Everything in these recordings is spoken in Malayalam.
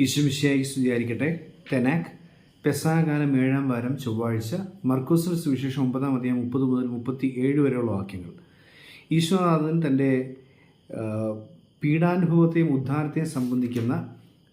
ഈശ്വമിശയായി സ്തുതിയായിരിക്കട്ടെ. തെനാക് പെസാകാലം ഏഴാം വാരം ചൊവ്വാഴ്ച മർക്കോസിന് സുവിശേഷം ഒമ്പതാം അധികം മുപ്പത് മുതൽ മുപ്പത്തി ഏഴ് വരെയുള്ള വാക്യങ്ങൾ. ഈശ്വരനാഥൻ തന്റെ പീഡാനുഭവത്തെയും ഉദ്ധാരത്തെയും സംബന്ധിക്കുന്ന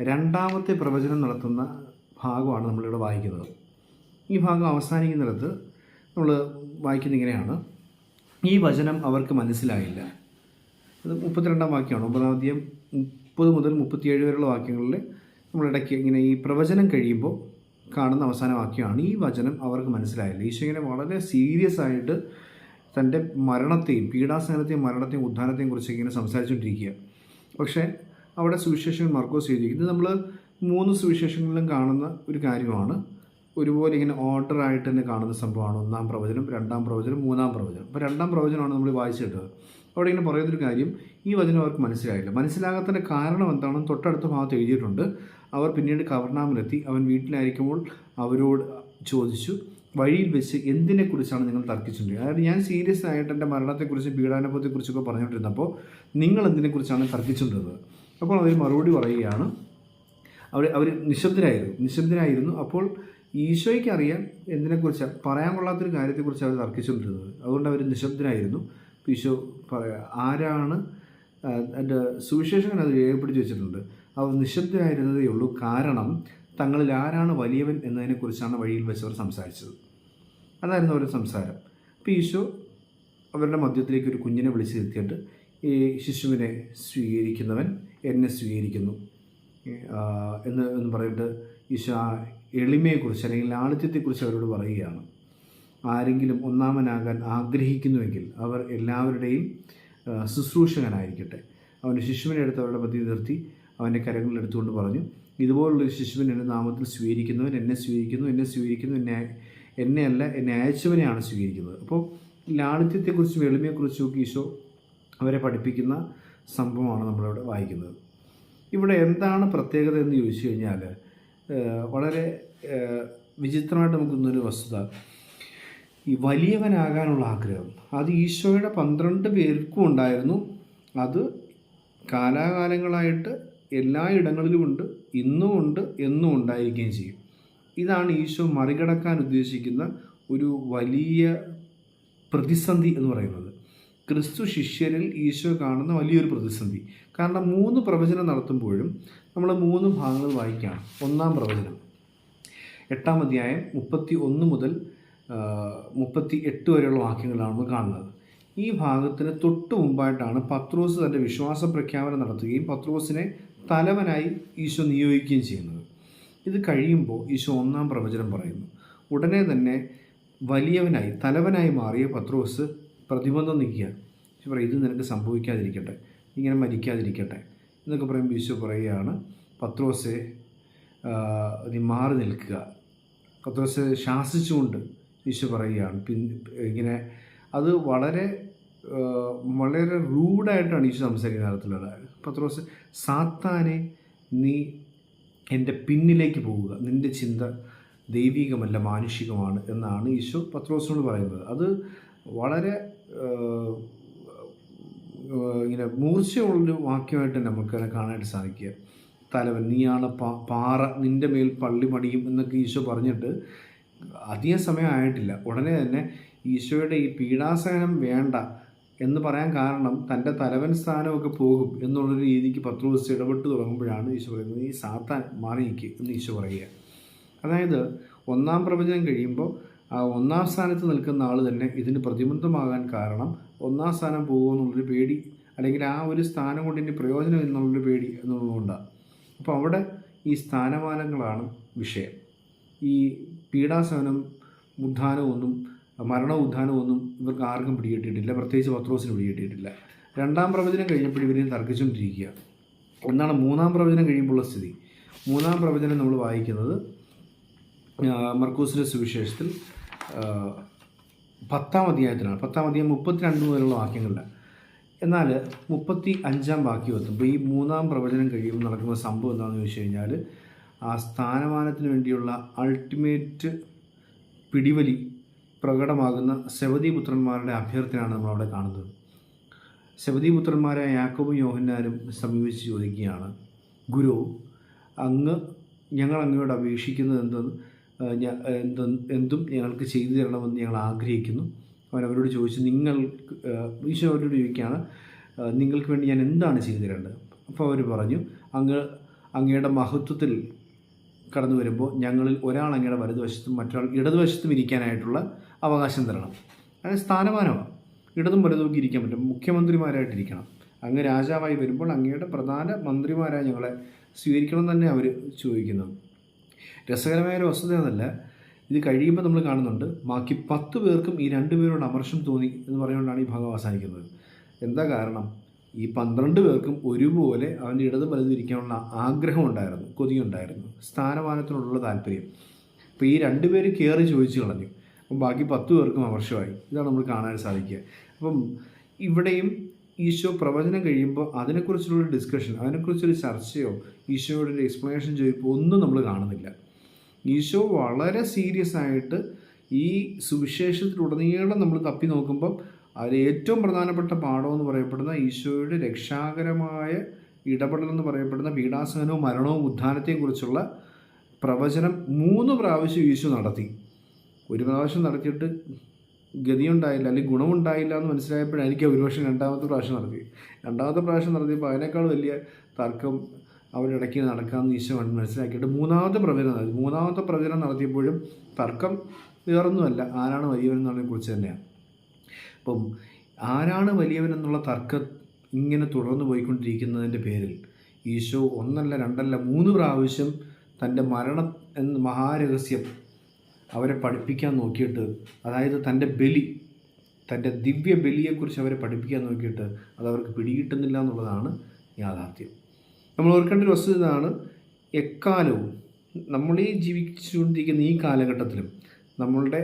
രണ്ടാമത്തെ പ്രവചനം നടത്തുന്ന ഭാഗമാണ് നമ്മളിവിടെ വായിക്കുന്നത്. ഈ ഭാഗം അവസാനിക്കുന്നിടത്ത് നമ്മൾ വായിക്കുന്ന ഇങ്ങനെയാണ്. ഈ വചനം അവർക്ക് മനസ്സിലായില്ല. അത് മുപ്പത്തിരണ്ടാം വാക്യമാണ്. ഒമ്പതാം അധ്യായം മുപ്പത് മുതൽ മുപ്പത്തിയേഴ് വരെയുള്ള വാക്യങ്ങളിൽ നമ്മളിടയ്ക്ക് ഇങ്ങനെ ഈ പ്രവചനം കഴിയുമ്പോൾ കാണുന്ന അവസാന വാക്യമാണ് ഈ വചനം അവർക്ക് മനസ്സിലായില്ല. ഈശോ ഇങ്ങനെ വളരെ സീരിയസ് ആയിട്ട് തന്റെ മരണത്തെയും പീഡാസനത്തെയും മരണത്തെയും ഉദ്ധാനത്തെയും കുറിച്ചൊക്കെ ഇങ്ങനെ സംസാരിച്ചുകൊണ്ടിരിക്കുക. പക്ഷേ അവിടെ സുവിശേഷൻ മർക്കോസ് ചെയ്തിരിക്കുന്നത് നമ്മൾ മൂന്ന് സുവിശേഷങ്ങളിലും കാണുന്ന ഒരു കാര്യമാണ്. ഒരുപോലെ ഇങ്ങനെ ഓർഡർ ആയിട്ട് തന്നെ കാണുന്ന സംഭവമാണ്. ഒന്നാം പ്രവചനം രണ്ടാം പ്രവചനം മൂന്നാം പ്രവചനം. അപ്പോൾ രണ്ടാം പ്രവചനമാണ് നമ്മൾ വായിച്ചിട്ടത് അവിടെ ഇങ്ങനെ പറയുന്നൊരു കാര്യം ഈ വചനം അവർക്ക് മനസ്സിലായില്ല. മനസ്സിലാകാത്തതിന്റെ കാരണം എന്താണെന്ന് തൊട്ടടുത്ത ഭാഗത്ത് എഴുതിയിട്ടുണ്ട്. അവർ പിന്നീട് കവർണാമിലെത്തി അവൻ വീട്ടിലായിരിക്കുമ്പോൾ അവരോട് ചോദിച്ചു വഴിയിൽ വെച്ച് എന്തിനെക്കുറിച്ചാണ് നിങ്ങൾ തർക്കിച്ചിട്ടുണ്ടെങ്കിൽ അതായത് ഞാൻ സീരിയസ് ആയിട്ട് എന്റെ മരണത്തെക്കുറിച്ചും പീഡാനുഭവത്തെക്കുറിച്ചൊക്കെ പറഞ്ഞുകൊണ്ടിരുന്നപ്പോൾ നിങ്ങൾ എന്തിനെക്കുറിച്ചാണ് തർക്കിച്ചിട്ടുള്ളത്? അപ്പോൾ അവർ മറുപടി പറയുകയാണ് അവർ അവർ നിശബ്ദരായിരുന്നു നിശബ്ദരായിരുന്നു. അപ്പോൾ ഈശോയ്ക്ക് അറിയാം എന്തിനെക്കുറിച്ചാണ് പറയാൻ കൊള്ളാത്തൊരു കാര്യത്തെക്കുറിച്ച് അവർ തർക്കിച്ചുകൊണ്ടിരുന്നത് അതുകൊണ്ട് അവർ നിശബ്ദരായിരുന്നു. ഈശോ പറയാ ആരാണ് എന്റെ സുവിശേഷകൻ അത് രേഖപ്പെടുത്തി വെച്ചിട്ടുണ്ട്. അവർ നിശബ്ദരായിരുന്നതേ ഉള്ളൂ. കാരണം തങ്ങളിൽ ആരാണ് വലിയവൻ എന്നതിനെക്കുറിച്ചാണ് വഴിയിൽ വെച്ചവർ സംസാരിച്ചത്. അതായിരുന്നു അവരുടെ സംസാരം. അപ്പോൾ ഈശോ അവരുടെ മധ്യത്തിലേക്ക് ഒരു കുഞ്ഞിനെ വിളിച്ച് നിർത്തിയിട്ട് ഈ ശിശുവിനെ സ്വീകരിക്കുന്നവൻ എന്നെ സ്വീകരിക്കുന്നു. എന്ന് എന്ന് പറഞ്ഞിട്ട് ഈശോ ആ എളിമയെക്കുറിച്ച് അല്ലെങ്കിൽ ലാളിത്യത്തെക്കുറിച്ച് അവരോട് പറയുകയാണ്. ആരെങ്കിലും ഒന്നാമനാകാൻ ആഗ്രഹിക്കുന്നുവെങ്കിൽ അവർ എല്ലാവരുടെയും ശുശ്രൂഷകനായിരിക്കട്ടെ. അവന്റെ ശിശുവിനെ എടുത്ത് അവരുടെ മധ്യ നിർത്തി അവന്റെ കരങ്ങളിൽ എടുത്തുകൊണ്ട് പറഞ്ഞു ഇതുപോലുള്ളൊരു ശിശുവിൻ എന്റെ നാമത്തിൽ സ്വീകരിക്കുന്നവൻ എന്നെ സ്വീകരിക്കുന്നു എന്നെ സ്വീകരിക്കുന്നു എന്നെ എന്നെയല്ല എന്നെ അയച്ചവനെയാണ് സ്വീകരിക്കുന്നത്. അപ്പോൾ ലാളിത്യത്തെക്കുറിച്ചും എളിമയെക്കുറിച്ചും ഒക്കെ ഈശോ അവരെ പഠിപ്പിക്കുന്ന സംഭവമാണ് നമ്മളിവിടെ വായിക്കുന്നത്. ഇവിടെ എന്താണ് പ്രത്യേകത എന്ന് ചോദിച്ചു കഴിഞ്ഞാൽ വളരെ വിചിത്രമായിട്ട് നമുക്ക് ഇന്നൊരു വസ്തുത. ഈ വലിയവനാകാനുള്ള ആഗ്രഹം അത് ഈശോയുടെ പന്ത്രണ്ട് പേർക്കും ഉണ്ടായിരുന്നു. അത് കാലാകാലങ്ങളായിട്ട് എല്ലാ ഇടങ്ങളിലും ഉണ്ട് ഇന്നും ഉണ്ട് എന്നും ഉണ്ടായിരിക്കുകയും ചെയ്യും. ഇതാണ് ഈശോ മറികടക്കാൻ ഉദ്ദേശിക്കുന്ന ഒരു വലിയ പ്രതിസന്ധി എന്ന് പറയുന്നത്. ക്രിസ്തു ശിഷ്യരിൽ ഈശോ കാണുന്ന വലിയൊരു പ്രതിസന്ധി. കാരണം മൂന്ന് പ്രവചനം നടത്തുമ്പോഴും നമ്മൾ മൂന്ന് ഭാഗങ്ങൾ വായിക്കുകയാണ്. ഒന്നാം പ്രവചനം എട്ടാം അധ്യായം മുപ്പത്തി ഒന്ന് മുതൽ മുപ്പത്തി എട്ട് വരെയുള്ള വാക്യങ്ങളാണ് നമ്മൾ കാണുന്നത്. ഈ ഭാഗത്തിന് തൊട്ട് മുമ്പായിട്ടാണ് പത്രോസ് തന്റെ വിശ്വാസ പ്രഖ്യാപനം നടത്തുകയും പത്രോസിനെ തലവനായി ഈശോ നിയോഗിക്കുകയും ചെയ്യുന്നത്. ഇത് കഴിയുമ്പോൾ ഈശോ ഒന്നാം പ്രവചനം പറയുന്നു. ഉടനെ തന്നെ വലിയവനായി തലവനായി മാറിയ പത്രോസ് പ്രതിബന്ധം നിൽക്കുക ഈശോ പറയും ഇത് നിനക്ക് സംഭവിക്കാതിരിക്കട്ടെ ഇങ്ങനെ മരിക്കാതിരിക്കട്ടെ എന്നൊക്കെ പറയുമ്പോൾ ഈശോ പറയുകയാണ് പത്രോസെ നീ മാറി നിൽക്കുക. പത്രോസെ ശാസിച്ചുകൊണ്ട് ഈശോ പറയുകയാണ് പിന്നെ ഇങ്ങനെ അത് വളരെ വളരെ റൂഡായിട്ടാണ് ഈശോ സംസാരിക്കുന്ന കാലത്തുള്ളത് പത്രോസ് സാത്താനെ നീ എന്റെ പിന്നിലേക്ക് പോവുക. നിന്റെ ചിന്ത ദൈവികമല്ല മാനുഷികമാണ് എന്നാണ് ഈശോ പത്രോസിനോട് പറയുന്നത്. അത് വളരെ ഇങ്ങനെ മൂർച്ചയുള്ളൊരു വാക്യമായിട്ട് നമുക്ക് അതിനെ കാണാനായിട്ട് സാധിക്കുക. തലവൻ നീയാണ് പാറ. നിന്റെ മേൽ പള്ളി മടിയും എന്നൊക്കെ ഈശോ പറഞ്ഞിട്ട് അധികം സമയം ആയിട്ടില്ല. ഉടനെ തന്നെ ഈശോയുടെ ഈ പീഡാസഹനം വേണ്ട. എന്ന് പറയാൻ കാരണം തന്റെ തലവൻ സ്ഥാനമൊക്കെ പോകും എന്നുള്ള രീതിക്ക് പത്ത് ദിവസം ഇടപെട്ട് തുടങ്ങുമ്പോഴാണ് ഈശോ പറയുന്നത് ഈ സാത്താൻ മാറിയിക്ക് എന്ന് ഈശോ പറയുക. അതായത് ഒന്നാം പ്രവചനം കഴിയുമ്പോൾ ആ ഒന്നാം സ്ഥാനത്ത് നിൽക്കുന്ന ആൾ തന്നെ ഇതിന് പ്രതിബന്ധമാകാൻ കാരണം ഒന്നാം സ്ഥാനം പോകുമെന്നുള്ളൊരു പേടി അല്ലെങ്കിൽ ആ ഒരു സ്ഥാനം കൊണ്ട് ഇനി പ്രയോജനം എന്നുള്ളൊരു പേടി എന്നുള്ളതുകൊണ്ടാണ് അപ്പോൾ അവിടെ ഈ സ്ഥാനമാനങ്ങളാണ് വിഷയം. ഈ പീഡാസനം ഉദ്ധാനമൊന്നും മരണ ഉദ്ധാനമൊന്നും ഇവർക്ക് ആർക്കും പിടികിട്ടിയിട്ടില്ല. പ്രത്യേകിച്ച് പത്രോസിന് പിടികിട്ടിയിട്ടില്ല. രണ്ടാം പ്രവചനം കഴിഞ്ഞപ്പോൾ ഇവരെയും തർക്കിച്ചുകൊണ്ടിരിക്കുക. എന്നാണ് മൂന്നാം പ്രവചനം കഴിയുമ്പോഴുള്ള സ്ഥിതി. മൂന്നാം പ്രവചനം നമ്മൾ വായിക്കുന്നത് മർക്കൂസിന്റെ സുവിശേഷത്തിൽ പത്താം അധ്യായത്തിലാണ്. പത്താം അധ്യായം മുപ്പത്തിരണ്ട് മുതലുള്ള വാക്യങ്ങളിലാണ് എന്നാൽ മുപ്പത്തി അഞ്ചാം വാക്യം എത്തുമ്പോൾ ഈ മൂന്നാം പ്രവചനം കഴിയുമ്പോൾ നടക്കുന്ന സംഭവം എന്താണെന്ന് ചോദിച്ചു കഴിഞ്ഞാൽ ആ സ്ഥാനമാനത്തിന് വേണ്ടിയുള്ള അൾട്ടിമേറ്റ് പിടിവലി പ്രകടമാകുന്ന സെവതിപുത്രന്മാരുടെ അഭ്യർത്ഥനയാണ് നമ്മളവിടെ കാണുന്നത്. സെവതിപുത്രന്മാരായ യാക്കോബും യോഹന്നാരും സമീപിച്ച് ചോദിക്കുകയാണ് ഗുരു അങ്ങ് ഞങ്ങൾ അങ്ങയോട് അപേക്ഷിക്കുന്നത് എന്തെന്ന് എന്ത് ഞങ്ങൾക്ക് ചെയ്തു തരണമെന്ന് ഞങ്ങൾ ആഗ്രഹിക്കുന്നു. അവരവരോട് ചോദിച്ചു നിങ്ങൾ ഈശോ അവരോട് ചോദിക്കുകയാണ് നിങ്ങൾക്ക് വേണ്ടി ഞാൻ എന്താണ് ചെയ്തു തരേണ്ടത്? അപ്പോൾ അവർ പറഞ്ഞു അങ്ങ് അങ്ങയുടെ മഹത്വത്തിൽ കടന്നു വരുമ്പോൾ ഞങ്ങളിൽ ഒരാൾ അങ്ങയുടെ വലതുവശത്തും മറ്റൊരാൾ ഇടതുവശത്തും ഇരിക്കാനായിട്ടുള്ള അവകാശം തരണം. അതായത് സ്ഥാനമാനമാണ് ഇടതും വലതുമൊക്കെ ഇരിക്കാൻ പറ്റും. മുഖ്യമന്ത്രിമാരായിട്ടിരിക്കണം. അങ്ങ് രാജാവായി വരുമ്പോൾ അങ്ങയുടെ പ്രധാന മന്ത്രിമാരായി ഞങ്ങളെ സ്വീകരിക്കണം തന്നെ അവർ ചോദിക്കുന്നത് രസകരമായ ഒരു വസ്തുത എന്നല്ല ഇത് കഴിയുമ്പോൾ നമ്മൾ കാണുന്നുണ്ട്. ബാക്കി പത്ത് പേർക്കും ഈ രണ്ട് പേരോട് അമർഷം തോന്നി എന്ന് പറഞ്ഞുകൊണ്ടാണ് ഈ ഭാഗം അവസാനിക്കുന്നത്. എന്താ കാരണം? ഈ പന്ത്രണ്ട് പേർക്കും ഒരുപോലെ അവന്റെ ഇടതും വലതും ഇരിക്കാനുള്ള ആഗ്രഹം ഉണ്ടായിരുന്നു കൊതിയുണ്ടായിരുന്നു. സ്ഥാനമാനത്തിനോടുള്ള താല്പര്യം. അപ്പോൾ ഈ രണ്ട് പേര് കയറി ചോദിച്ചു കളഞ്ഞു. അപ്പം ബാക്കി പത്ത് പേർക്കും അമർഷമായി ഇതാണ് നമ്മൾ കാണാൻ സാധിക്കുക. അപ്പം ഇവിടെയും ഈശോ പ്രവചനം കഴിയുമ്പോൾ അതിനെക്കുറിച്ചുള്ള ഡിസ്കഷൻ അതിനെക്കുറിച്ചൊരു ചർച്ചയോ ഈശോയുടെ ഒരു എക്സ്പ്ലനേഷൻ ചോദിപ്പോൾ ഒന്നും നമ്മൾ കാണുന്നില്ല. ഈശോ വളരെ സീരിയസ് ആയിട്ട് ഈ സുവിശേഷത്തിലുടനീളം നമ്മൾ തപ്പി നോക്കുമ്പം അതിൽ ഏറ്റവും പ്രധാനപ്പെട്ട പാഠം എന്ന് പറയപ്പെടുന്ന ഈശോയുടെ രക്ഷാകരമായ ഇടപെടൽ എന്ന് പറയപ്പെടുന്ന പീഡാസഹനവും മരണവും ഉദ്ധാനത്തെയും കുറിച്ചുള്ള പ്രവചനം മൂന്ന് പ്രാവശ്യം ഈശോ നടത്തി. ഒരു പ്രാവശ്യം നടത്തിയിട്ട് ഗതിയുണ്ടായില്ല അല്ലെങ്കിൽ ഗുണമുണ്ടായില്ല എന്ന് മനസ്സിലായപ്പോഴായിരിക്കും ഒരുപക്ഷെ രണ്ടാമത്തെ പ്രാവശ്യം നടത്തി രണ്ടാമത്തെ പ്രാവശ്യം നടത്തിയപ്പോൾ അതിനേക്കാൾ വലിയ തർക്കം അവരുടെ ഇടയ്ക്ക് നടക്കാമെന്ന് ഈശോ കണ്ട് മനസ്സിലാക്കിയിട്ട് മൂന്നാമത്തെ പ്രവചനം നടത്തി. മൂന്നാമത്തെ പ്രവചനം നടത്തിയപ്പോഴും തർക്കം വേറൊന്നുമല്ല. ആരാണ് വലിയവൻ എന്നുള്ളതിനെ കുറിച്ച് തന്നെയാണ്. അപ്പം ആരാണ് വലിയവൻ എന്നുള്ള തർക്കം ഇങ്ങനെ തുടർന്നു പോയിക്കൊണ്ടിരിക്കുന്നതിന്റെ പേരിൽ ഈശോ ഒന്നല്ല രണ്ടല്ല മൂന്ന് പ്രാവശ്യം തന്റെ മരണം എന്ന മഹാരഹസ്യം അവരെ പഠിപ്പിക്കാൻ നോക്കിയിട്ട് അതായത് തന്റെ ബലി തന്റെ ദിവ്യ ബലിയെക്കുറിച്ച് അവരെ പഠിപ്പിക്കാൻ നോക്കിയിട്ട് അത് അവർക്ക് പിടികിട്ടുന്നില്ല എന്നുള്ളതാണ് യാഥാർത്ഥ്യം. നമ്മൾ ഓർക്കേണ്ട ഒരു വസ്തുത ഇതാണ് എക്കാലവും നമ്മൾ ഈ ജീവിച്ചുകൊണ്ടിരിക്കുന്ന ഈ കാലഘട്ടത്തിലും നമ്മളുടെ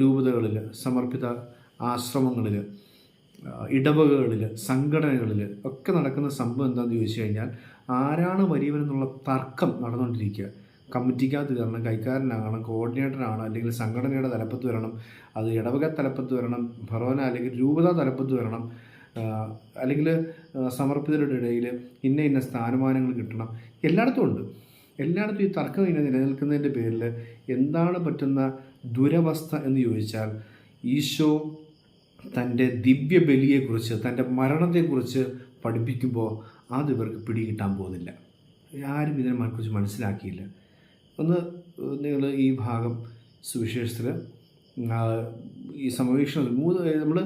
രൂപതകളിൽ സമർപ്പിത ആശ്രമങ്ങളിൽ ഇടവകകളിൽ സംഘടനകളിൽ ഒക്കെ നടക്കുന്ന സംഭവം എന്താണെന്ന് ചോദിച്ചു കഴിഞ്ഞാൽ ആരാണ് വലിയവനെന്നുള്ള തർക്കം നടന്നുകൊണ്ടിരിക്കുക. കമ്മിറ്റിക്കകത്ത് കയറണം കൈക്കാരനാകണം കോർഡിനേറ്ററാണ് അല്ലെങ്കിൽ സംഘടനയുടെ തലപ്പത്ത് വരണം അത് ഇടവക തലപ്പത്ത് വരണം ഭറോന അല്ലെങ്കിൽ രൂപത തലപ്പത്ത് വരണം അല്ലെങ്കിൽ സമർപ്പിതരുടെ ഇടയിൽ ഇന്ന ഇന്ന സ്ഥാനമാനങ്ങൾ കിട്ടണം. എല്ലായിടത്തും ഉണ്ട്. എല്ലായിടത്തും ഈ തർക്കം ഇങ്ങനെ നിലനിൽക്കുന്നതിന്റെ പേരിൽ എന്താണ് പറ്റുന്ന ദുരവസ്ഥ എന്ന് ചോദിച്ചാൽ ഈശോ തന്റെ ദിവ്യ ബലിയെക്കുറിച്ച് തന്റെ മരണത്തെക്കുറിച്ച് പഠിപ്പിക്കുമ്പോൾ അത് ഇവർക്ക് പിടികിട്ടാൻ പോകുന്നില്ല. ആരും ഇതിനെക്കുറിച്ച് മനസ്സിലാക്കിയില്ല. ഒന്ന് നിങ്ങൾ ഈ ഭാഗം സുവിശേഷത്തിൽ ഈ സമവീക്ഷണത്തിൽ മൂന്ന് നമ്മൾ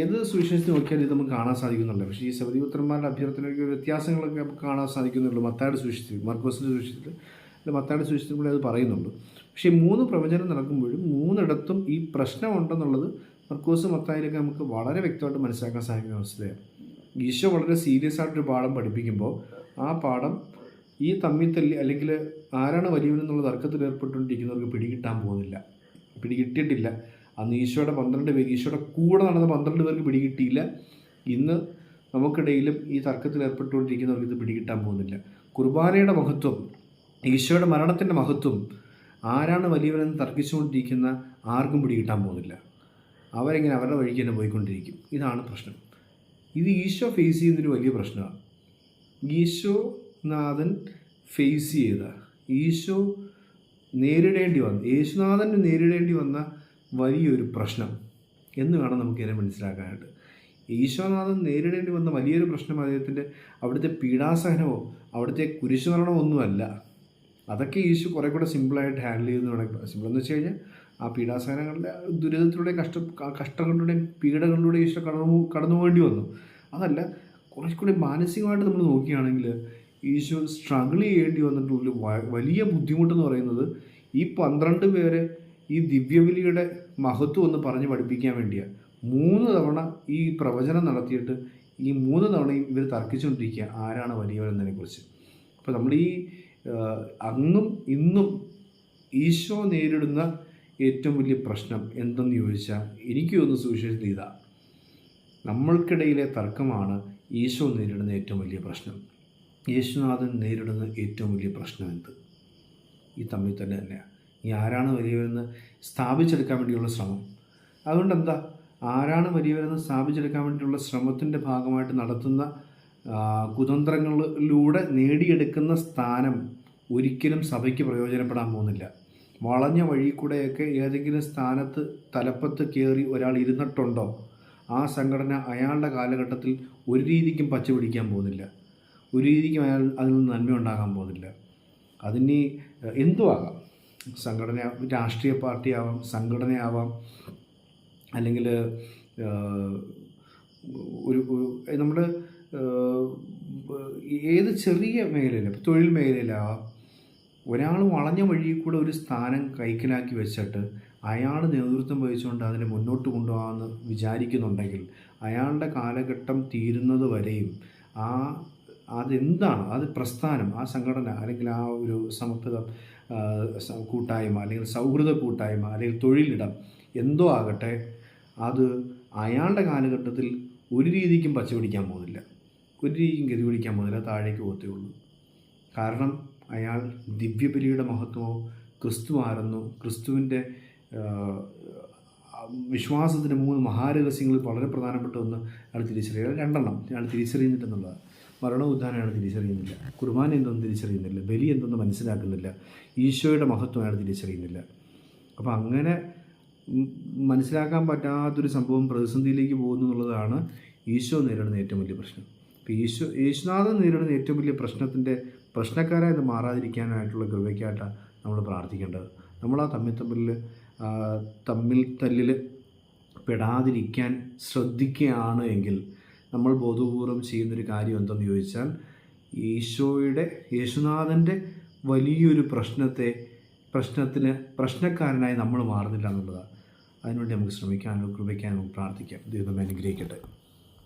ഏത് സുവിശേഷത്തിൽ നോക്കിയാലും ഇത് നമുക്ക് കാണാൻ സാധിക്കുന്നുണ്ട്. പക്ഷേ ഈ സബരിപുത്രന്മാരുടെ അഭ്യർത്ഥനയ്ക്ക് വ്യത്യാസങ്ങളൊക്കെ നമുക്ക് കാണാൻ സാധിക്കുന്നുള്ളൂ. മത്തായുടെ സുവിശേഷത്തിൽ മർക്കോസിന്റെ സുവിശേഷത്തിൽ അല്ല മത്തായുടെ സുവിശേഷത്തിൽ കൂടി അത് പറയുന്നുണ്ട്. പക്ഷേ മൂന്ന് പ്രവചനം നടക്കുമ്പോഴും മൂന്നിടത്തും ഈ പ്രശ്നമുണ്ടെന്നുള്ളത് മർക്കോസ് മത്തായിലൊക്കെ നമുക്ക് വളരെ വ്യക്തമായിട്ട് മനസ്സിലാക്കാൻ സാധിക്കുന്ന അവസ്ഥയാണ്. ഈശോ വളരെ സീരിയസ് ആയിട്ടൊരു പാഠം പഠിപ്പിക്കുമ്പോൾ ആ പാഠം ഈ തമ്മിൽ തല്ലി അല്ലെങ്കിൽ ആരാണ് വലിയവനെന്നുള്ള തർക്കത്തിൽ ഏർപ്പെട്ടുകൊണ്ടിരിക്കുന്നവർക്ക് പിടികിട്ടാൻ പോകുന്നില്ല. പിടികിട്ടിയിട്ടില്ല. അന്ന് ഈശോയുടെ പന്ത്രണ്ട് പേര് ഈശോയുടെ കൂടെ നടന്ന പന്ത്രണ്ട് പേർക്ക് പിടികിട്ടിയില്ല. ഇന്ന് നമുക്കിടയിലും ഈ തർക്കത്തിൽ ഏർപ്പെട്ടുകൊണ്ടിരിക്കുന്നവർക്ക് ഇത് പിടികിട്ടാൻ പോകുന്നില്ല. കുർബാനയുടെ മഹത്വം ഈശോയുടെ മരണത്തിന്റെ മഹത്വം ആരാണ് വലിയവനെന്ന് തർക്കിച്ചുകൊണ്ടിരിക്കുന്ന ആർക്കും പിടികിട്ടാൻ പോകുന്നില്ല. അവരെങ്ങനെ അവരുടെ വഴിക്ക് തന്നെ പോയിക്കൊണ്ടിരിക്കും. ഇതാണ് പ്രശ്നം. ഇത് ഈശോ ഫേസ് ചെയ്യുന്നൊരു വലിയ പ്രശ്നമാണ്. ഈശോ നാഥൻ ഫേസ് ചെയ്ത. ഈശോ നേരിടേണ്ടി വന്ന യേശുനാഥന് നേരിടേണ്ടി വന്ന വലിയൊരു പ്രശ്നം എന്ന് വേണം നമുക്കിതിനെ മനസ്സിലാക്കാനായിട്ട്. ഈശോനാഥൻ നേരിടേണ്ടി വന്ന വലിയൊരു പ്രശ്നം അദ്ദേഹത്തിന്റെ അവിടുത്തെ പീഡാസഹനമോ അവിടുത്തെ കുരിശുമരണമോ ഒന്നുമല്ല അതൊക്കെ ഈശോ കുറേ കൂടെ സിമ്പിളായിട്ട് ഹാൻഡിൽ ചെയ്യുന്ന വേണമെങ്കിൽ സിമ്പിൾ എന്ന് വെച്ച് കഴിഞ്ഞാൽ ആ പീഡാസഹനങ്ങളുടെ ദുരിതത്തിലൂടെ കഷ്ട കഷ്ടങ്ങളിലൂടെയും പീഡകളിലൂടെ ഈശോ കടന്നു കടന്നു പോകേണ്ടി വന്നു. അതല്ല കുറച്ചുകൂടി മാനസികമായിട്ട് നമ്മൾ നോക്കുകയാണെങ്കിൽ ഈശോ സ്ട്രഗിൾ ചെയ്യേണ്ടി വന്നിട്ടുള്ള വലിയ ബുദ്ധിമുട്ടെന്ന് പറയുന്നത് ഈ പന്ത്രണ്ട് പേരെ ഈ ദിവ്യബലിയുടെ മഹത്വം ഒന്ന് പറഞ്ഞ് പഠിപ്പിക്കാൻ വേണ്ടിയാണ് മൂന്ന് തവണ ഈ പ്രവചനം നടത്തിയിട്ട് ഈ മൂന്ന് തവണയും ഇവർ തർക്കിച്ചുകൊണ്ടിരിക്കുക ആരാണ് വലിയവരെന്നതിനെക്കുറിച്ച് അപ്പോൾ നമ്മൾ ഈ അന്നും ഇന്നും ഈശോ നേരിടുന്ന ഏറ്റവും വലിയ പ്രശ്നം എന്തെന്ന് ചോദിച്ചാൽ എനിക്ക് ഒന്ന് സുവിശേഷം ഇതാ. നമ്മൾക്കിടയിലെ തർക്കമാണ് ഈശോ നേരിടുന്ന ഏറ്റവും വലിയ പ്രശ്നം. യേശുനാഥൻ നേരിടുന്ന ഏറ്റവും വലിയ പ്രശ്നം എന്ത് ഈ തമ്മിൽ തന്നെ തന്നെയാണ് ഈ ആരാണ് വലിയവരെന്ന് സ്ഥാപിച്ചെടുക്കാൻ വേണ്ടിയുള്ള ശ്രമം. അതുകൊണ്ട് എന്താ ആരാണ് വലിയവരെന്ന് സ്ഥാപിച്ചെടുക്കാൻ വേണ്ടിയുള്ള ശ്രമത്തിന്റെ ഭാഗമായിട്ട് നടത്തുന്ന കുതന്ത്രങ്ങളിലൂടെ നേടിയെടുക്കുന്ന സ്ഥാനം ഒരിക്കലും സഭയ്ക്ക് പ്രയോജനപ്പെടാൻ പോകുന്നില്ല. വളഞ്ഞ വഴി കൂടെയൊക്കെ ഏതെങ്കിലും സ്ഥാനത്ത് തലപ്പത്ത് കയറി ഒരാൾ ഇരുന്നിട്ടുണ്ടോ? ആ സംഘടന അയാളുടെ കാലഘട്ടത്തിൽ ഒരു രീതിക്കും പച്ചപിടിക്കാൻ പോകുന്നില്ല. ഒരു രീതിക്കും അയാൾ അതിൽ നിന്ന് നന്മ ഉണ്ടാകാൻ പോകുന്നില്ല. അതിന് എന്തുമാകാം സംഘടന രാഷ്ട്രീയ പാർട്ടിയാവാം സംഘടനയാവാം അല്ലെങ്കിൽ ഒരു നമ്മൾ ഏത് ചെറിയ മേഖലയിൽ ഇപ്പോൾ തൊഴിൽ മേഖലയിലാവാം ഒരാൾ വളഞ്ഞ വഴിയിൽ കൂടെ ഒരു സ്ഥാനം കൈക്കലാക്കി വെച്ചിട്ട് അയാൾ നേതൃത്വം വഹിച്ചുകൊണ്ട് അതിനെ മുന്നോട്ട് കൊണ്ടുപോകാമെന്ന് വിചാരിക്കുന്നുണ്ടെങ്കിൽ അയാളുടെ കാലഘട്ടം തീരുന്നത് വരെയും ആ അതെന്താണ്? അത് പ്രസ്ഥാനം ആ സംഘടന അല്ലെങ്കിൽ ആ ഒരു സമത്വത കൂട്ടായ്മ അല്ലെങ്കിൽ സൗഹൃദ കൂട്ടായ്മ അല്ലെങ്കിൽ തൊഴിലിടം എന്തോ ആകട്ടെ അത് അയാളുടെ കാലഘട്ടത്തിൽ ഒരു രീതിക്കും പച്ച പിടിക്കാൻ പോകുന്നില്ല. ഒരു രീതിക്കും ഗതി പിടിക്കാൻ പോകുന്നില്ല. താഴേക്ക് പോകത്തേ ഉള്ളൂ. കാരണം അയാൾ ദിവ്യബലിയുടെ മഹത്വമോ ക്രിസ്തു ആരെന്നോ ക്രിസ്തുവിന്റെ വിശ്വാസത്തിന്റെ മൂന്ന് മഹാരഹസ്യങ്ങളിൽ വളരെ പ്രധാനപ്പെട്ട ഒന്ന് അയാൾ തിരിച്ചറിയുക. രണ്ടെണ്ണം അയാൾ തിരിച്ചറിയുന്നില്ലെന്നുള്ളത് മരണ ഉദ്ധാനം അയാൾ തിരിച്ചറിയുന്നില്ല. കുർബാന എന്തൊന്നും തിരിച്ചറിയുന്നില്ല. ബലി എന്തൊന്നും മനസ്സിലാക്കുന്നില്ല. ഈശോയുടെ മഹത്വം അയാൾ തിരിച്ചറിയുന്നില്ല. അപ്പോൾ അങ്ങനെ മനസ്സിലാക്കാൻ പറ്റാത്തൊരു സംഭവം പ്രതിസന്ധിയിലേക്ക് പോകുന്നു എന്നുള്ളതാണ് ഈശോ നേരിടുന്ന ഏറ്റവും വലിയ പ്രശ്നം. ഇപ്പോൾ ഈശോ യേശുനാഥൻ നേരിടുന്ന ഏറ്റവും വലിയ പ്രശ്നത്തിന്റെ പ്രശ്നക്കാരായി അത് മാറാതിരിക്കാനായിട്ടുള്ള കൃപയ്ക്കായിട്ടാണ് നമ്മൾ പ്രാർത്ഥിക്കേണ്ടത്. നമ്മൾ ആ തമ്മിൽ തമ്മിൽ തമ്മിൽ തല്ലിൽ പെടാതിരിക്കാൻ ശ്രദ്ധിക്കുകയാണ് എങ്കിൽ നമ്മൾ ബോധപൂർവം ചെയ്യുന്നൊരു കാര്യം എന്തെന്ന് ചോദിച്ചാൽ ഈശോയുടെ യേശുനാഥന്റെ വലിയൊരു പ്രശ്നത്തെ പ്രശ്നത്തിന് പ്രശ്നക്കാരനായി നമ്മൾ മാറുന്നില്ല എന്നുള്ളതാണ്. അതിനുവേണ്ടി നമുക്ക് ശ്രമിക്കാനും കൃപയ്ക്കാനും നമുക്ക് പ്രാർത്ഥിക്കാം. ദൈവം അനുഗ്രഹിക്കട്ടെ.